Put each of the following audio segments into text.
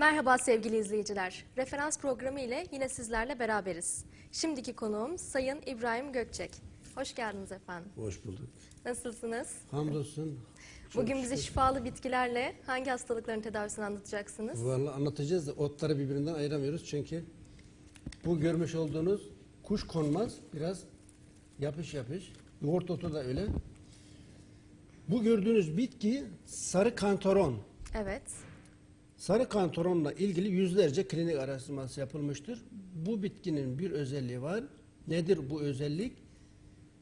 Merhaba sevgili izleyiciler. Referans programı ile yine sizlerle beraberiz. Şimdiki konuğum Sayın İbrahim Gökçek. Hoş geldiniz efendim. Hoş bulduk. Nasılsınız? Hamdolsun. Çok Bugün bize şükür. şifalı bitkilerle hangi hastalıkların tedavisini anlatacaksınız? Vallahi anlatacağız da otları birbirinden ayıramıyoruz çünkü bu görmüş olduğunuz kuş konmaz biraz yapış yapış. Yoğurt otu da öyle. Bu gördüğünüz bitki sarı kantaron. Evet. Sarı kantaronla ilgili yüzlerce klinik araştırması yapılmıştır. Bu bitkinin bir özelliği var. Nedir bu özellik?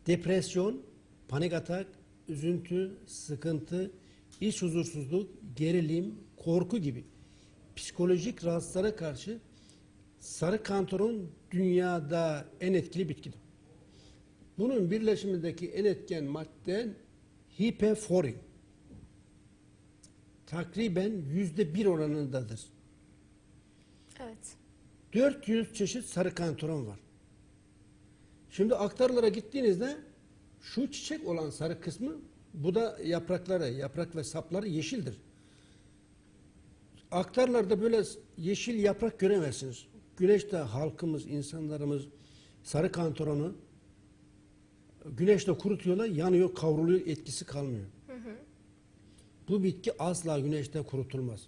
Depresyon, panik atak, üzüntü, sıkıntı, iç huzursuzluk, gerilim, korku gibi psikolojik rahatsızlara karşı sarı kantaron dünyada en etkili bitkidir. Bunun birleşimindeki en etken madde hipeforin takriben yüzde bir oranındadır. Evet. 400 çeşit sarı kantaron var. Şimdi aktarlara gittiğinizde şu çiçek olan sarı kısmı bu da yaprakları, yaprak ve sapları yeşildir. Aktarlarda böyle yeşil yaprak göremezsiniz. Güneşte halkımız, insanlarımız sarı kantaronu güneşte kurutuyorlar, yanıyor, kavruluyor, etkisi kalmıyor. Bu bitki asla güneşte kurutulmaz.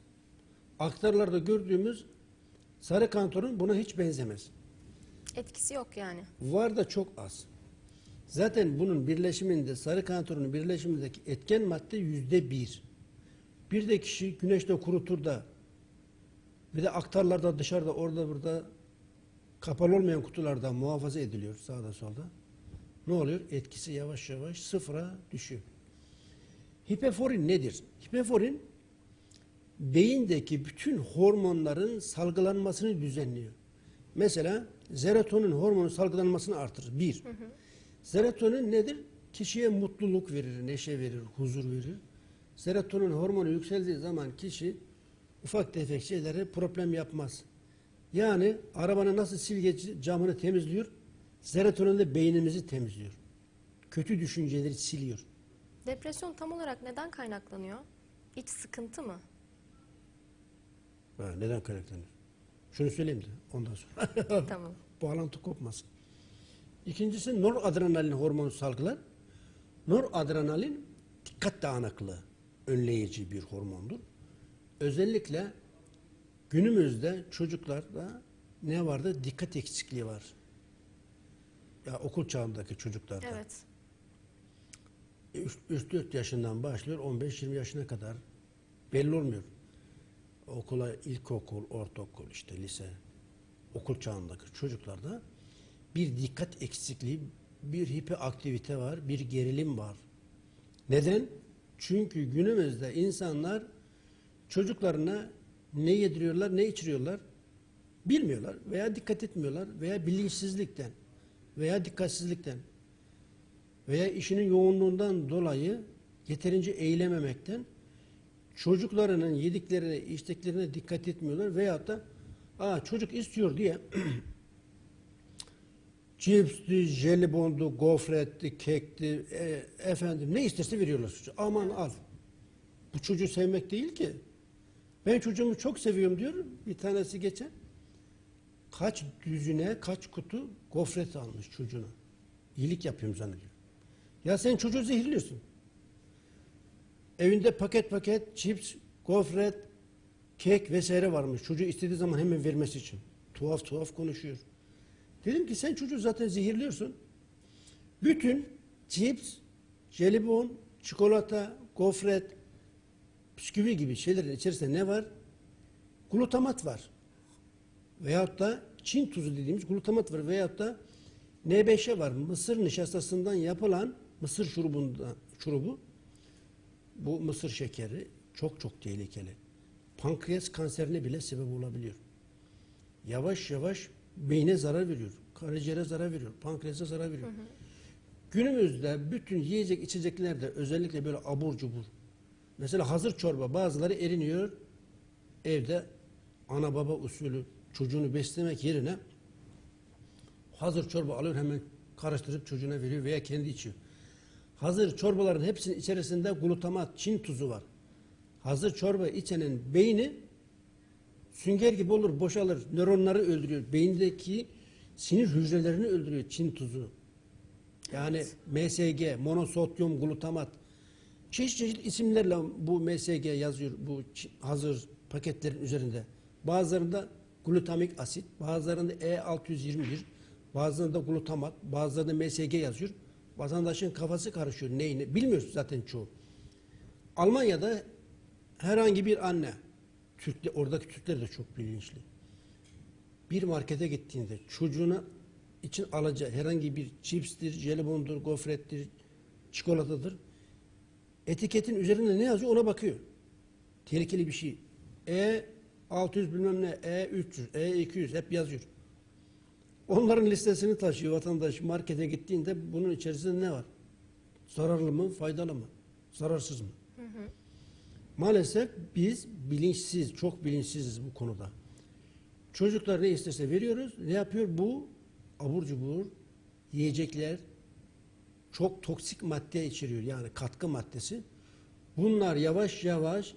Aktarlarda gördüğümüz sarı kantaron buna hiç benzemez. Etkisi yok yani. Var da çok az. Zaten bunun birleşiminde sarı kantaronun birleşimindeki etken madde yüzde bir. Bir de kişi güneşte kurutur da bir de aktarlarda dışarıda orada burada kapalı olmayan kutularda muhafaza ediliyor sağda solda. Ne oluyor? Etkisi yavaş yavaş sıfıra düşüyor. Hipeforin nedir? Hipeforin beyindeki bütün hormonların salgılanmasını düzenliyor. Mesela serotonin hormonu salgılanmasını artırır. Bir. Serotonin nedir? Kişiye mutluluk verir, neşe verir, huzur verir. Serotonin hormonu yükseldiği zaman kişi ufak tefek şeylere problem yapmaz. Yani arabanın nasıl silgeci camını temizliyor, serotonin de beynimizi temizliyor. Kötü düşünceleri siliyor. Depresyon tam olarak neden kaynaklanıyor? İç sıkıntı mı? Ha, neden kaynaklanıyor? Şunu söyleyeyim de ondan sonra. tamam. Bağlantı kopmasın. İkincisi noradrenalin hormonu salgılar. Noradrenalin dikkat dağınıklığı önleyici bir hormondur. Özellikle günümüzde çocuklarda ne vardı? Dikkat eksikliği var. Ya okul çağındaki çocuklarda. Evet. 3-4 yaşından başlıyor 15-20 yaşına kadar belli olmuyor. Okula ilkokul, ortaokul, işte lise, okul çağındaki çocuklarda bir dikkat eksikliği, bir hiperaktivite var, bir gerilim var. Neden? Çünkü günümüzde insanlar çocuklarına ne yediriyorlar, ne içiriyorlar bilmiyorlar veya dikkat etmiyorlar veya bilinçsizlikten veya dikkatsizlikten veya işinin yoğunluğundan dolayı yeterince eğilememekten çocuklarının yediklerine, içtiklerine dikkat etmiyorlar veyahut da Aa, çocuk istiyor diye cipsti, jelibondu, gofretti, kekti, e, efendim ne isterse veriyorlar çocuğa. Aman al. Bu çocuğu sevmek değil ki. Ben çocuğumu çok seviyorum diyor. Bir tanesi geçen kaç düzine, kaç kutu gofret almış çocuğuna. İyilik yapıyorum zannediyor. Ya sen çocuğu zehirliyorsun. Evinde paket paket cips, gofret, kek vesaire varmış. Çocuğu istediği zaman hemen vermesi için. Tuhaf tuhaf konuşuyor. Dedim ki sen çocuğu zaten zehirliyorsun. Bütün cips, jelibon, çikolata, gofret, bisküvi gibi şeylerin içerisinde ne var? Glutamat var. Veyahut da Çin tuzu dediğimiz glutamat var. Veyahut da N5'e var. Mısır nişastasından yapılan mısır şurubunda, şurubu. Bu mısır şekeri çok çok tehlikeli. Pankreas kanserine bile sebep olabiliyor. Yavaş yavaş beyne zarar veriyor. Karaciğere zarar veriyor. Pankreasa zarar veriyor. Günümüzde bütün yiyecek içeceklerde özellikle böyle abur cubur. Mesela hazır çorba bazıları eriniyor. Evde ana baba usulü çocuğunu beslemek yerine hazır çorba alıyor hemen karıştırıp çocuğuna veriyor veya kendi içiyor. Hazır çorbaların hepsinin içerisinde glutamat, Çin tuzu var. Hazır çorba içenin beyni Sünger gibi olur, boşalır, nöronları öldürüyor. Beyindeki sinir hücrelerini öldürüyor Çin tuzu. Yani MSG, monosodyum glutamat. Çeşit çeşit isimlerle bu MSG yazıyor bu hazır paketlerin üzerinde. Bazılarında glutamik asit, bazılarında E621, bazılarında glutamat, bazılarında MSG yazıyor. Vatandaşın kafası karışıyor neyini bilmiyoruz zaten çoğu. Almanya'da herhangi bir anne, Türkler, oradaki Türkler de çok bilinçli. Bir markete gittiğinde çocuğuna için alacağı herhangi bir çipstir, jelibondur, gofrettir, çikolatadır. Etiketin üzerinde ne yazıyor ona bakıyor. Tehlikeli bir şey. E 600 bilmem ne, E 300, E 200 hep yazıyor. Onların listesini taşıyor vatandaş markete gittiğinde bunun içerisinde ne var? Zararlı mı, faydalı mı? Zararsız mı? Maalesef biz bilinçsiz, çok bilinçsiziz bu konuda. Çocuklar ne isterse veriyoruz. Ne yapıyor? Bu abur cubur yiyecekler çok toksik madde içeriyor. Yani katkı maddesi. Bunlar yavaş yavaş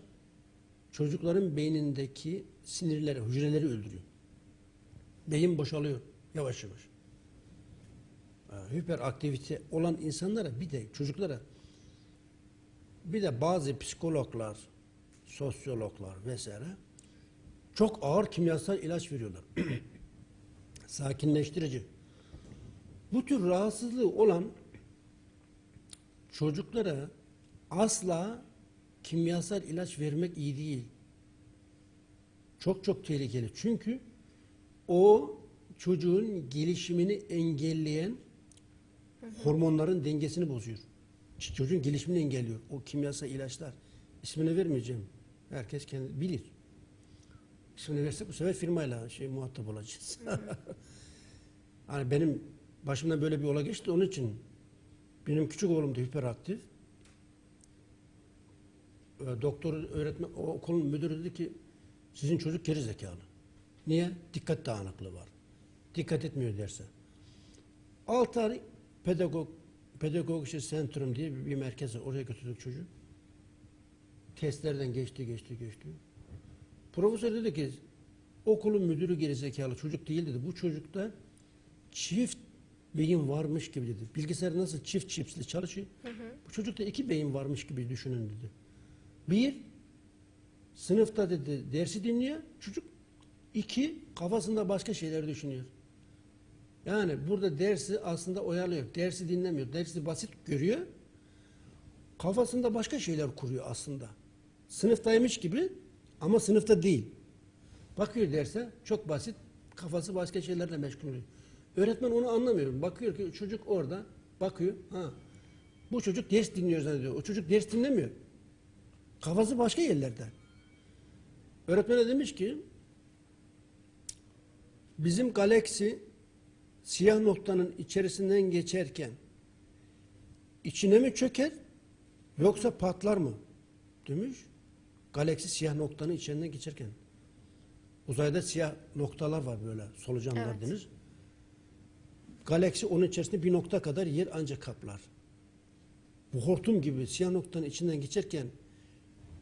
çocukların beynindeki sinirleri, hücreleri öldürüyor. Beyin boşalıyor yavaş yavaş. Ha, Hiperaktivite olan insanlara bir de çocuklara bir de bazı psikologlar, sosyologlar vesaire çok ağır kimyasal ilaç veriyorlar. Sakinleştirici. Bu tür rahatsızlığı olan çocuklara asla kimyasal ilaç vermek iyi değil. Çok çok tehlikeli. Çünkü o çocuğun gelişimini engelleyen hormonların dengesini bozuyor. Çocuğun gelişimini engelliyor. O kimyasal ilaçlar. İsmini vermeyeceğim. Herkes kendi bilir. İsmini versek bu sefer firmayla şey muhatap olacağız. hani benim başımdan böyle bir olay geçti onun için benim küçük oğlum da hiperaktif. Ee, Doktor öğretmen okulun müdürü dedi ki sizin çocuk geri zekalı. Niye? Dikkat dağınıklığı var. Dikkat etmiyor derse. Altı ay pedagog işte sentrum diye bir, merkez var. Oraya götürdük çocuğu. Testlerden geçti, geçti, geçti. Profesör dedi ki okulun müdürü gerizekalı çocuk değil dedi. Bu çocukta çift beyin varmış gibi dedi. Bilgisayar nasıl çift çipsli çalışıyor. Bu çocukta iki beyin varmış gibi düşünün dedi. Bir, sınıfta dedi dersi dinliyor çocuk. İki, kafasında başka şeyler düşünüyor. Yani burada dersi aslında oyalıyor. Dersi dinlemiyor. Dersi basit görüyor. Kafasında başka şeyler kuruyor aslında. Sınıftaymış gibi ama sınıfta değil. Bakıyor derse çok basit. Kafası başka şeylerle meşgul oluyor. Öğretmen onu anlamıyor. Bakıyor ki çocuk orada bakıyor. Ha. Bu çocuk ders dinliyor zannediyor. O çocuk ders dinlemiyor. Kafası başka yerlerde. Öğretmene demiş ki bizim galaksi siyah noktanın içerisinden geçerken içine mi çöker yoksa patlar mı? Demiş. Galaksi siyah noktanın içinden geçerken. Uzayda siyah noktalar var böyle solucanlar Evet. denir. Galaksi onun içerisinde bir nokta kadar yer ancak kaplar. Bu hortum gibi siyah noktanın içinden geçerken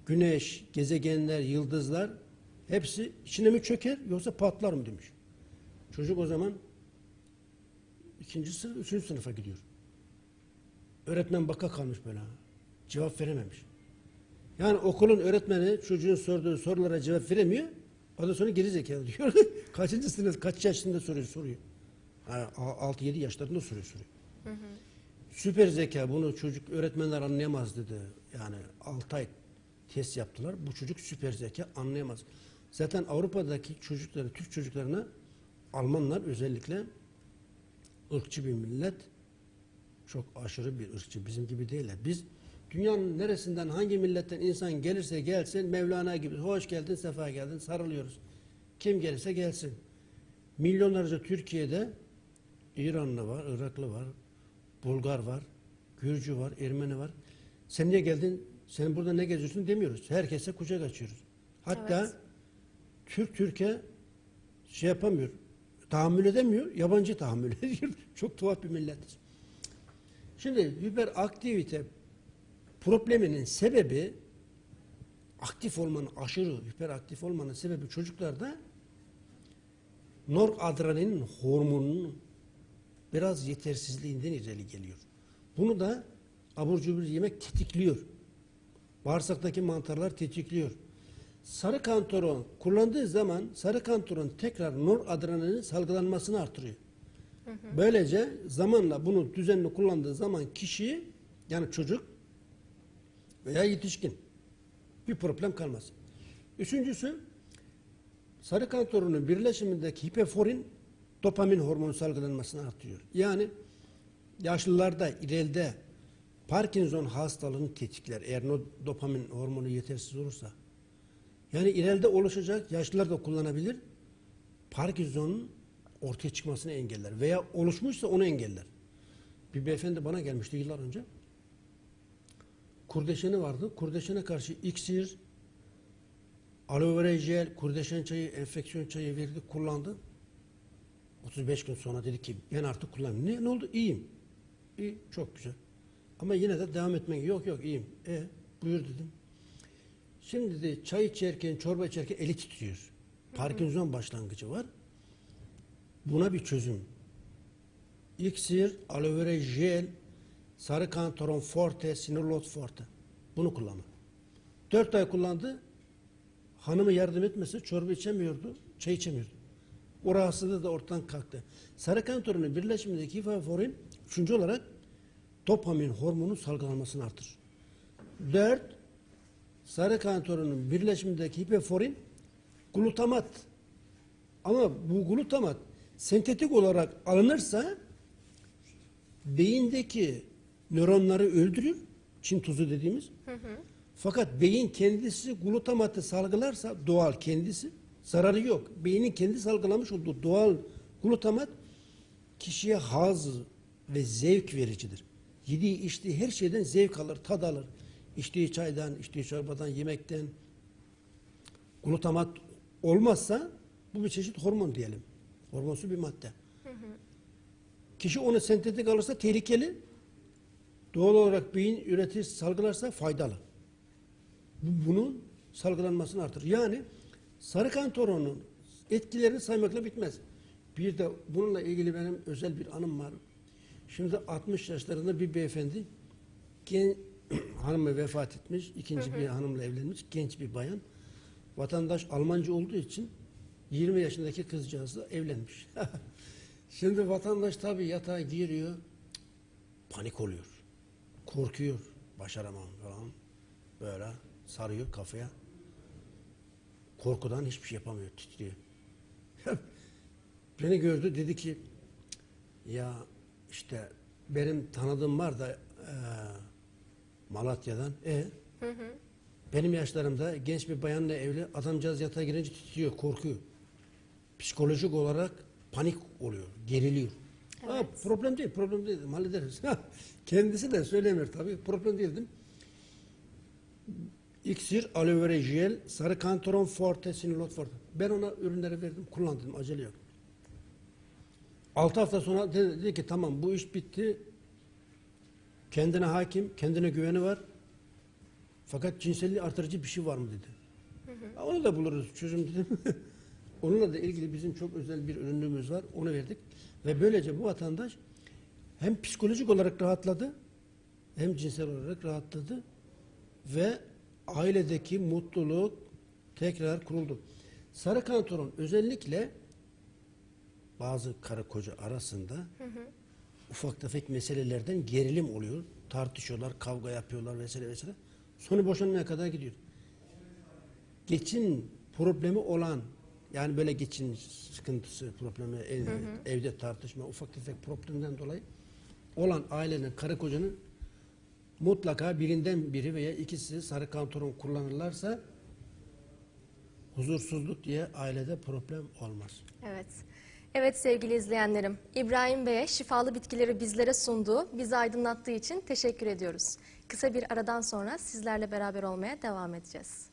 güneş, gezegenler, yıldızlar hepsi içine mi çöker yoksa patlar mı demiş. Çocuk o zaman ikinci sınıf, üçüncü sınıfa gidiyor. Öğretmen baka kalmış böyle. Cevap verememiş. Yani okulun öğretmeni çocuğun sorduğu sorulara cevap veremiyor. Ondan sonra geri zekalı diyor. Kaçıncı sınıf, kaç yaşında soruyor, soruyor. Ha, 6-7 yaşlarında soruyor, soruyor. Süper zeka bunu çocuk öğretmenler anlayamaz dedi. Yani 6 ay test yaptılar. Bu çocuk süper zeka anlayamaz. Zaten Avrupa'daki çocukları, Türk çocuklarına Almanlar özellikle ırkçı bir millet. Çok aşırı bir ırkçı. Bizim gibi değiller. Biz dünyanın neresinden hangi milletten insan gelirse gelsin Mevlana gibi hoş geldin, sefa geldin sarılıyoruz. Kim gelirse gelsin. Milyonlarca Türkiye'de İranlı var, Iraklı var, Bulgar var, Gürcü var, Ermeni var. Sen niye geldin? Sen burada ne geziyorsun demiyoruz. Herkese kucak açıyoruz. Hatta Evet. Türk Türkiye şey yapamıyor. Tahammül edemiyor. Yabancı tahammül ediyor. Çok tuhaf bir milletiz. Şimdi hiperaktivite probleminin sebebi aktif olmanın, aşırı hiperaktif olmanın sebebi çocuklarda noradrenalin hormonunun biraz yetersizliğinden ileri geliyor. Bunu da abur cubur yemek tetikliyor. Bağırsaktaki mantarlar tetikliyor. Sarı kantaron kullandığı zaman sarı kantaron tekrar noradrenalin salgılanmasını artırıyor. Böylece zamanla bunu düzenli kullandığı zaman kişi yani çocuk veya yetişkin bir problem kalmaz. Üçüncüsü sarı kantaronun birleşimindeki hipoforin dopamin hormonu salgılanmasını artırıyor. Yani yaşlılarda ileride Parkinson hastalığını tetikler eğer no dopamin hormonu yetersiz olursa. Yani ileride oluşacak yaşlılar da kullanabilir. Parkinson'un ortaya çıkmasını engeller veya oluşmuşsa onu engeller. Bir beyefendi bana gelmişti yıllar önce. Kurdeşeni vardı. Kurdeşene karşı iksir, aloe vera jel, kurdeşen çayı, enfeksiyon çayı verdi, kullandı. 35 gün sonra dedi ki ben artık kullanmıyorum. Ne, ne oldu? İyiyim. İyi, çok güzel. Ama yine de devam etmek yok yok iyiyim. E buyur dedim. Şimdi de çay içerken, çorba içerken eli titriyor. Parkinson başlangıcı var. Buna bir çözüm. İksir, aloe vera jel, sarı kantaron forte, sinirlot forte. Bunu kullanın. Dört ay kullandı. Hanımı yardım etmesi çorba içemiyordu, çay içemiyordu. O rahatsızlığı da ortadan kalktı. Sarı kantaronun birleşimindeki hipoforin üçüncü olarak dopamin hormonu salgılanmasını artırır. Dört, sarı kantaronun birleşimindeki hipoforin glutamat. Ama bu glutamat sentetik olarak alınırsa beyindeki nöronları öldürür. Çin tuzu dediğimiz. Fakat beyin kendisi glutamatı salgılarsa doğal kendisi zararı yok. Beynin kendi salgılamış olduğu doğal glutamat kişiye haz ve zevk vericidir. Yediği içtiği her şeyden zevk alır, tad alır. İçtiği çaydan, içtiği çorbadan, yemekten. Glutamat olmazsa bu bir çeşit hormon diyelim. Hormonsu bir madde. Kişi onu sentetik alırsa tehlikeli. Doğal olarak beyin üretir, salgılarsa faydalı. Bu, bunun salgılanmasını artırır. Yani sarı kantaronun etkilerini saymakla bitmez. Bir de bununla ilgili benim özel bir anım var. Şimdi 60 yaşlarında bir beyefendi gen, hanımı vefat etmiş, ikinci bir hanımla evlenmiş, genç bir bayan. Vatandaş Almanca olduğu için 20 yaşındaki kızcağızla evlenmiş. Şimdi vatandaş tabii yatağa giriyor, panik oluyor, korkuyor, başaramam falan, böyle sarıyor kafaya. Korkudan hiçbir şey yapamıyor, titriyor. Beni gördü, dedi ki, ya işte benim tanıdığım var da e, Malatya'dan, e benim yaşlarımda genç bir bayanla evli, adamcağız yatağa girince titriyor, korkuyor. Psikolojik olarak panik oluyor, geriliyor. Ha, problem değil, problem değil, dedim, hallederiz. Kendisi de söylemiyor tabii, problem değil dedim. İksir, aloe vera jel, sarı kantaron forte, sinilot forte. Ben ona ürünleri verdim, kullandım, acele yok. 6 hafta sonra dedi, dedi ki tamam bu iş bitti. Kendine hakim, kendine güveni var. Fakat cinselliği artırıcı bir şey var mı dedi. "Ha, Onu da buluruz çözüm dedim. Onunla da ilgili bizim çok özel bir ürünümüz var. Onu verdik. Ve böylece bu vatandaş hem psikolojik olarak rahatladı hem cinsel olarak rahatladı ve ailedeki mutluluk tekrar kuruldu. Sarı kantaron özellikle bazı karı koca arasında ufak tefek meselelerden gerilim oluyor. Tartışıyorlar, kavga yapıyorlar vesaire vesaire. Sonu boşanmaya kadar gidiyor. Geçim problemi olan yani böyle geçim sıkıntısı, problemi, ev- evde tartışma, ufak tefek problemden dolayı olan ailenin, karı kocanın mutlaka birinden biri veya ikisi sarı kantaron kullanırlarsa huzursuzluk diye ailede problem olmaz. Evet. Evet sevgili izleyenlerim, İbrahim Bey'e şifalı bitkileri bizlere sunduğu, bizi aydınlattığı için teşekkür ediyoruz. Kısa bir aradan sonra sizlerle beraber olmaya devam edeceğiz.